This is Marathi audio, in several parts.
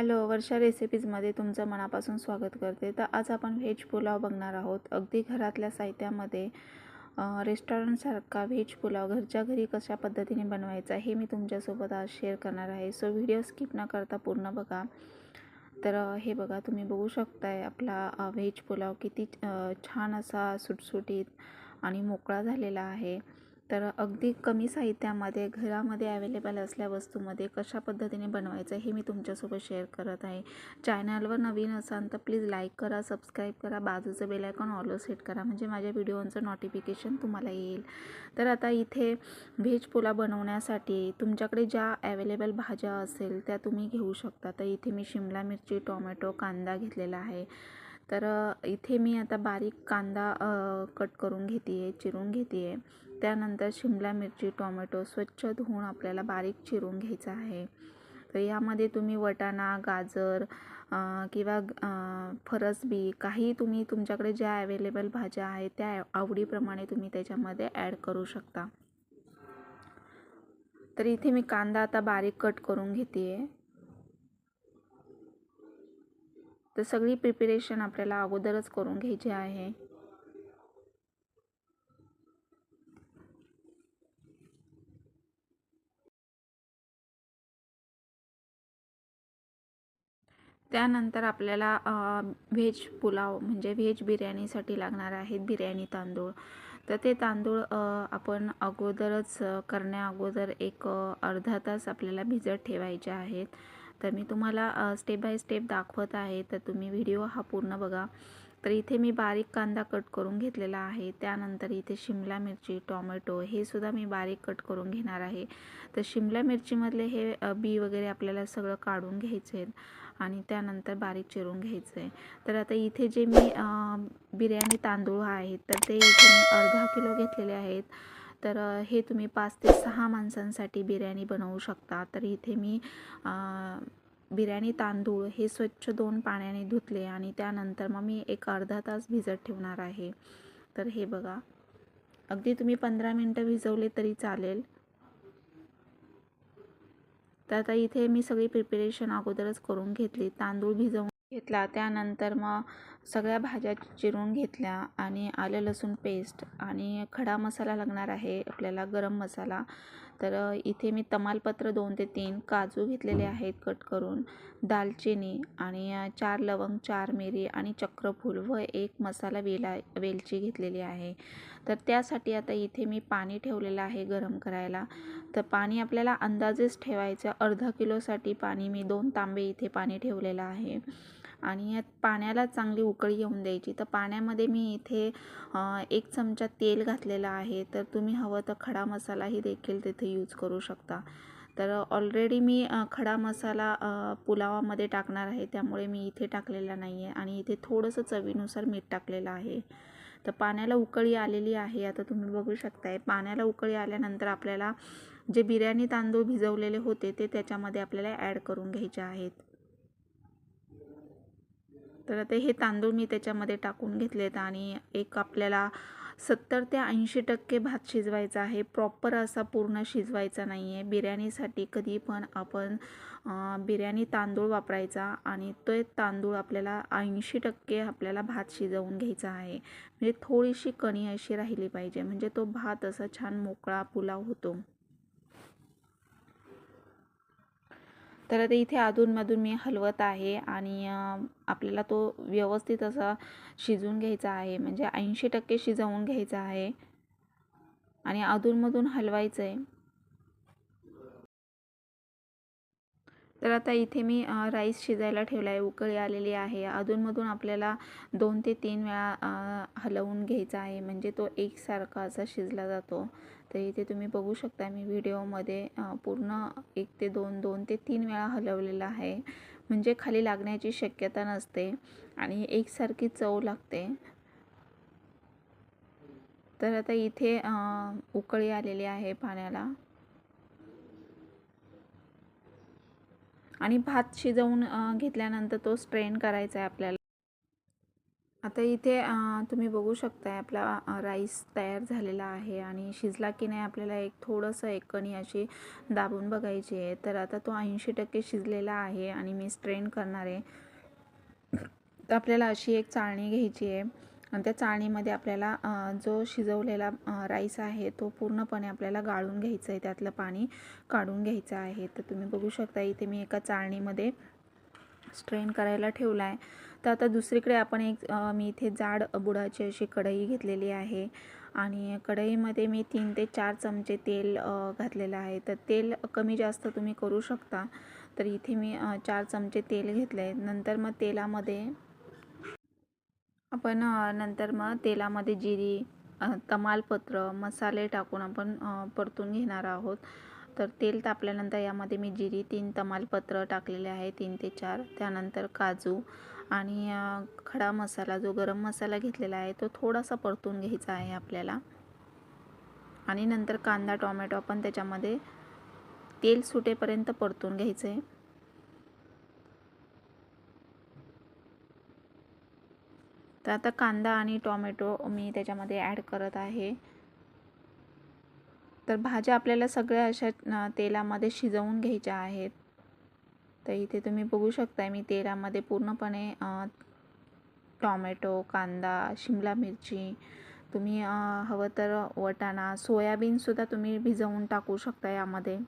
हॅलो वर्षा रेसिपीजमध्ये तुमचं मनापासून स्वागत करते. तर आज आपण व्हेज पुलाव बघणार आहोत. अगदी घरातल्या साहित्यामध्ये रेस्टॉरंटसारखा व्हेज पुलाव घरच्या घरी कशा पद्धतीने बनवायचा हे मी तुमच्यासोबत आज शेअर करणार आहे. सो व्हिडिओ स्किप न करता पूर्ण बघा. तर हे बघा तुम्ही बघू शकताय आपला व्हेज पुलाव किती छान असा सुटसुटीत आणि मोकळा झालेला आहे. तर अगदी कमी साहित्यामध्ये घरामध्ये अवेलेबल असल्या वस्तूमध्ये कशा पद्धतीने बनवायचं हे मी तुमच्यासोबत शेअर करत आहे. चॅनलवर नवीन असाल तर प्लीज लाईक करा सबस्क्राईब करा बाजूचं बेलायकॉन ऑलो सेट करा म्हणजे माझ्या व्हिडिओचं नोटिफिकेशन तुम्हाला येईल. तर आता इथे व्हेज पुलाव बनवण्यासाठी तुमच्याकडे ज्या अवेलेबल भाज्या असेल त्या तुम्ही घेऊ शकता. तर इथे मी शिमला मिरची टोमॅटो कांदा घेतलेला आहे. तर इथे मी आता बारीक कांदा कट करून घेते आहे चिरून घेते आहे त्यानंतर शिमला मिरची टोमॅटो स्वच्छ धुवून आपल्याला बारीक चिरून घ्यायचं आहे. तर यामध्ये तुम्ही वटाणा गाजर किंवा फरसबी काही तुम्ही तुमच्याकडे ज्या अवेलेबल भाज्या आहेत त्या आवडीप्रमाणे तुम्ही त्याच्यामध्ये ॲड करू शकता. तर इथे मी कांदा आता बारीक कट करून घेते आहे तर सगळी प्रिपरेशन आपल्याला अगोदरच करून घ्यायची आहे. त्यानंतर आपल्याला व्हेज पुलाव म्हणजे व्हेज बिर्याणीसाठी लागणार आहेत बिर्याणी तांदूळ. तर ते तांदूळ आपण अगोदरच करण्याअगोदर करण्या अगोदर एक अर्धा तास आपल्याला भिजत ठेवायचे आहेत. तर मी तुम्हाला स्टेप बाय स्टेप दाखवत आहे. तर तुम्ही व्हिडिओ हा पूर्ण बघा. तर इथे मी बारीक कांदा कट करून घेतलेला आहे. त्यानंतर इथे शिमला मिरची टोमॅटो हे सुद्धा मी बारीक कट करून घेणार आहे. तर शिमला मिरचीमधले हे बी वगैरे आपल्याला सगळं काढून घ्यायचे आहेत. आणि त्यानंतर बारीक चिरून घ्यायचं आहे तर आता इथे जे मी बिर्याणी तांदूळ आहेत तर ते इथे मी अर्धा किलो घेतलेले आहेत. तर हे तुम्ही पाच ते सहा माणसांसाठी बिर्याणी बनवू शकता. तर इथे मी बिर्याणी तांदूळ हे स्वच्छ दोन पाण्याने धुतले आणि त्यानंतर मग मी एक अर्धा तास भिजत ठेवणार आहे. तर हे बघा. अगदी तुम्ही पंधरा मिनटं भिजवले तरी चालेल. तर आता इथे मी सगळी प्रिपरेशन अगोदरच करून घेतली. तांदूळ भिजवून घेतला. त्यानंतर मग सगळ्या भाज्या चिरून घेतल्या आणि आलं लसूण पेस्ट आणि खडा मसाला लागणार आहे आपल्याला गरम मसाला. तर इथे मी तमालपत्र दोन ते तीन काजू घेतलेले आहेत कट करून दालचिनी आणि चार लवंग चार मिरी आणि चक्रफूल व एक मसाला वेला वेलची घेतलेली आहे. तर त्यासाठी आता इथे मी पाणी ठेवलेलं आहे गरम करायला. तर पाणी आपल्याला अंदाजेच ठेवायचं अर्धा किलोसाठी पाणी मी दोन तांबे इथे पाणी ठेवलेलं आहे. आणि यात पाण्याला चांगली उकळी येऊन द्यायची. तर पाण्यामध्ये मी इथे एक चमचा तेल घातलेलं आहे. तर तुम्ही हवं तर खडा मसालाही देखील तिथे यूज करू शकता. तर ऑलरेडी मी खडा मसाला पुलावामध्ये टाकणार आहे. त्यामुळे मी इथे टाकलेला नाही आहे आणि इथे थोडंसं चवीनुसार मीठ टाकलेलं आहे. तर पाण्याला उकळी आलेली आहे. आता तुम्ही बघू शकताय पाण्याला उकळी आल्यानंतर आपल्याला जे बिर्याणी तांदूळ भिजवलेले होते ते त्याच्यामध्ये आपल्याला ॲड करून घ्यायचे आहेत. तर आता हे तांदूळ मी त्याच्यामध्ये टाकून घेतलेत आणि एक आपल्याला सत्तर ते ऐंशी टक्के भात शिजवायचा आहे. प्रॉपर असा पूर्ण शिजवायचा नाही आहे बिर्याणीसाठी कधी पण आपण बिर्याणी तांदूळ वापरायचा आणि तो तांदूळ आपल्याला ऐंशी टक्के आपल्याला भात शिजवून घ्यायचा आहे. म्हणजे थोडीशी कणी अशी राहिली पाहिजे. म्हणजे तो भात असा छान मोकळा पुलाव होतो. तर आता इथे अधूनमधून मी हलवत आहे आणि आपल्याला तो व्यवस्थित असा शिजवून घ्यायचा आहे. म्हणजे ऐंशी टक्के शिजवून घ्यायचा आहे. आणि अधूनमधून हलवायचं आहे तर आता इथे मी राईस शिजायला ठेवला आहे उकळी आलेली आहे. अधूनमधून आपल्याला दोन ते तीन वेळा हलवून घ्यायचा आहे. म्हणजे तो एकसारखा असा शिजला जातो. तर इथे तुम्ही बघू शकता मी व्हिडिओमध्ये पूर्ण एक ते दोन दोन ते तीन वेळा हलवलेला आहे. म्हणजे खाली लागण्याची शक्यता नसते आणि एकसारखी चव लागते. तर आता इथे उकळी आलेली आहे पाण्याला. आणि भात शिजवून घेतल्यानंतर तो स्ट्रेन करायचा आहे आपल्याला. आता इथे तुम्ही बघू शकताय आपला राईस तयार झालेला आहे आणि शिजला की नाही आपल्याला एक थोडंसं एक कणी अशी दाबून बघायची आहे. तर आता तो ऐंशी टक्के शिजलेला आहे आणि मी स्ट्रेन करणार आहे. तर आपल्याला अशी एक चाळणी घ्यायची आहे आणि त्या चाळणीमध्ये आपल्याला जो शिजवलेला राईस आहे तो पूर्णपणे आपल्याला गाळून घ्यायचा आहे. त्यातलं पाणी काढून घ्यायचं आहे. तर तुम्ही बघू शकता इथे मी एका चाळणीमध्ये स्ट्रेन करायला ठेवला आहे तर आता दुसरीकडे आपण एक मी इथे जाड बुडाची अशी कढई घेतलेली आहे. आणि कढईमध्ये मी तीन ते चार चमचे तेल घातलेलं आहे. तर तेल कमी जास्त तुम्ही करू शकता. तर इथे मी चार चमचे तेल घेतले आहे नंतर मग तेलामध्ये आपण नंतर मग तेलामध्ये जिरी तमालपत्र मसाले टाकून आपण परतून घेणार आहोत. तर तेल तापल्यानंतर यामध्ये मी जिरी तीन तमालपत्र टाकलेले आहे तीन ते चार. त्यानंतर काजू आणि खडा मसाला जो गरम मसाला घेतलेला आहे तो थोडासा परतून घ्यायचा आहे आपल्याला. आणि नंतर कांदा टोमॅटो आपण त्याच्यामध्ये तेल सुटेपर्यंत परतून घ्यायचं. आहे तर आता कांदा आणि टोमॅटो मी त्याच्यामध्ये ॲड करत आहे. तर भाज्या आपल्याला सगळ्या अशा तेलामध्ये शिजवून घ्यायच्या आहेत. तर इथे तुम्ही बघू शकताय मी तेलामध्ये पूर्णपणे टॉमॅटो कांदा शिमला मिरची तुम्ही हवं तर वटाणा सोयाबीनसुद्धा तुम्ही भिजवून टाकू शकता यामध्ये.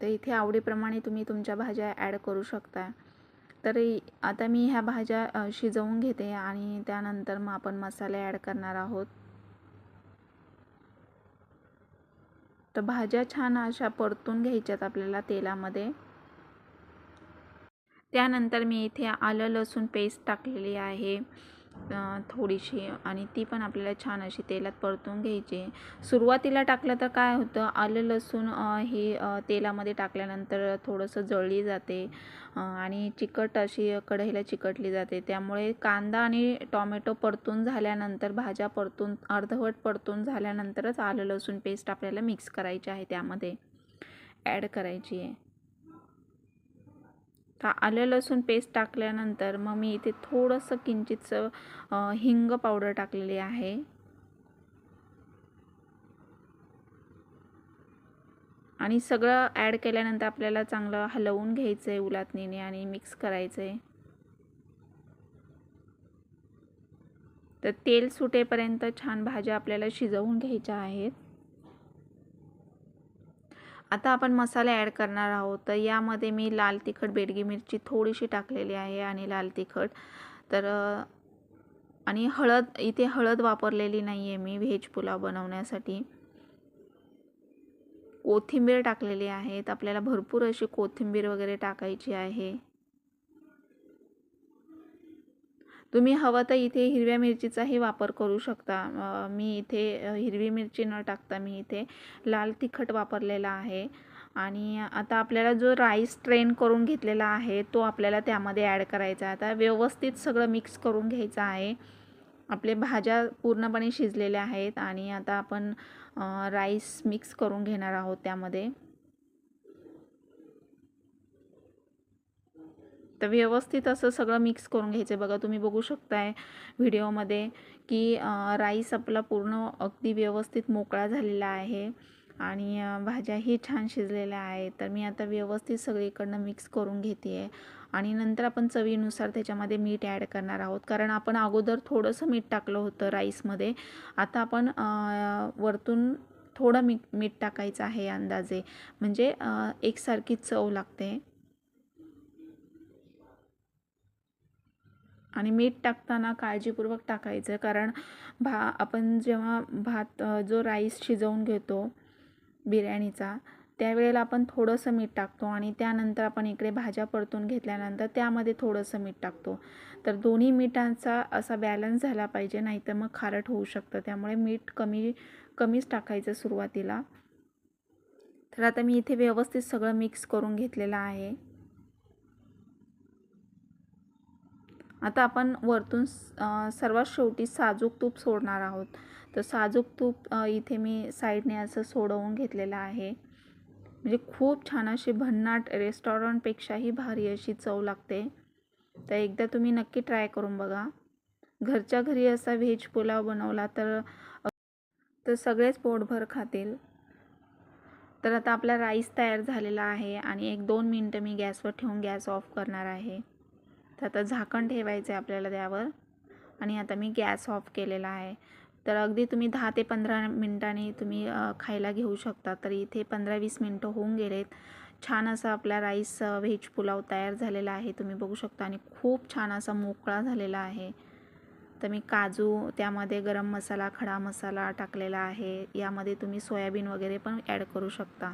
तर इथे आवडीप्रमाणे तुम्ही तुमच्या भाज्या ॲड करू शकता तर आता मी ह्या भाज्या शिजवून घेते आणि त्यानंतर मग आपण मसाले ॲड करणार आहोत. तर भाज्या छान अशा परतून घ्यायच्यात आपल्याला तेलामध्ये. त्यानंतर मी इथे आलं लसूण पेस्ट टाकलेली आहे. थोडीशी आणि ती पण आपल्याला छान अशी तेलात परतून घ्यायची. सुरुवातीला टाकलं तर काय होतं आलं लसूण हे तेलामध्ये टाकल्यानंतर थोडंसं जळली जाते. आणि चिकट अशी कढईला चिकटली जाते. त्यामुळे कांदा आणि टॉमॅटो परतून झाल्यानंतर भाज्या परतून अर्धवट परतून झाल्यानंतरच आलं लसूण पेस्ट आपल्याला मिक्स करायची आहे त्यामध्ये. ॲड करायची आहे. तर आलं लसूण पेस्ट टाकल्यानंतर मग मी इथे थोडंसं किंचितचं हिंग पावडर टाकलेली आहे. आणि सगळं ॲड केल्यानंतर आपल्याला चांगलं हलवून घ्यायचं आहे उलातणीने आणि मिक्स करायचं आहे तर तेल सुटेपर्यंत छान भाज्या आपल्याला शिजवून घ्यायच्या आहेत. आता आपण मसाले ॲड करणार आहोत. तर यामध्ये मी लाल तिखट बेडगी मिरची थोडीशी टाकलेली आहे आणि लाल तिखट. तर आणि हळद इथे हळद वापरलेली नाही आहे मी व्हेज पुलाव बनवण्यासाठी. कोथिंबीर टाकलेली आहेत आपल्याला भरपूर अशी कोथिंबीर वगैरे टाकायची आहे. तुम्ही हवं तर इथे हिरव्या मिरचीचाही वापर करू शकता. मी इथे हिरवी मिरची न टाकता मी इथे लाल तिखट वापरलेला आहे. आणि आता आपल्याला जो राईस ट्रेन करून घेतलेला आहे तो आपल्याला त्यामध्ये ॲड करायचा आहे. आता व्यवस्थित सगळं मिक्स करून घ्यायचं आहे. आपले भाज्या पूर्णपणे शिजलेल्या आहेत आणि आता आपण राईस मिक्स करून घेणार आहोत त्यामध्ये. तर व्यवस्थित असं सगळं मिक्स करून घ्यायचं बघा तुम्ही बघू शकताय व्हिडिओमध्ये की राईस आपला पूर्ण अगदी व्यवस्थित मोकळा झालेला आहे आणि भाज्याही छान शिजलेल्या आहेत. तर मी आता व्यवस्थित सगळीकडनं मिक्स करून घेते आहे आणि नंतर आपण चवीनुसार त्याच्यामध्ये मीठ ॲड करणार आहोत. कारण आपण अगोदर थोडंसं मीठ टाकलं होतं राईसमध्ये आता आपण वरतून थोडं मीठ मीठ टाकायचं आहे अंदाजे. म्हणजे एकसारखी चव लागते. आणि मीठ टाकताना काळजीपूर्वक टाकायचं. कारण भा आपण जेव्हा भात जो राईस शिजवून घेतो बिर्याणीचा त्यावेळेला आपण थोडंसं मीठ टाकतो आणि त्यानंतर आपण इकडे भाज्या परतून घेतल्यानंतर त्यामध्ये थोडंसं मीठ टाकतो. तर दोन्ही मिठांचा असा बॅलन्स झाला पाहिजे नाहीतर मग खारट होऊ शकतं. त्यामुळे मीठ कमी कमीच टाकायचं सुरुवातीला. तर आता मी इथे व्यवस्थित सगळं मिक्स करून घेतलेलं आहे. आता आपण वरतून सर्वात शेवटी साजूक तूप सोडणार आहोत. तर साजूक तूप इथे मी साईडने असं सोडवून घेतलेलं आहे. म्हणजे खूप छान अशी भन्नाट रेस्टॉरंटपेक्षाही भारी अशी चव लागते. तर एकदा तुम्ही नक्की ट्राय करून बघा. घरच्या घरी असा व्हेज पुलाव बनवला तर तर सगळेच पोटभर खातील. तर आता आपला राईस तयार झालेला आहे आणि एक दोन मिनटं मी गॅसवर ठेवून गॅस ऑफ करणार आहे. तर आता झाकण ठेवायचं आहे आपल्याला त्यावर. आणि आता मी गॅस ऑफ केलेला आहे. तर अगदी तुम्ही दहा ते पंधरा मिनटांनी तुम्ही खायला घेऊ शकता. तर इथे पंधरा वीस मिनटं होऊन गेलेत. छान असा आपला राईस व्हेज पुलाव तयार झालेला आहे. तुम्ही बघू शकता. आणि खूप छान असा मोकळा झालेला आहे. तर मी काजू त्यामध्ये गरम मसाला खडा मसाला टाकलेला आहे. यामध्ये तुम्ही सोयाबीन वगैरे पण ॲड करू शकता.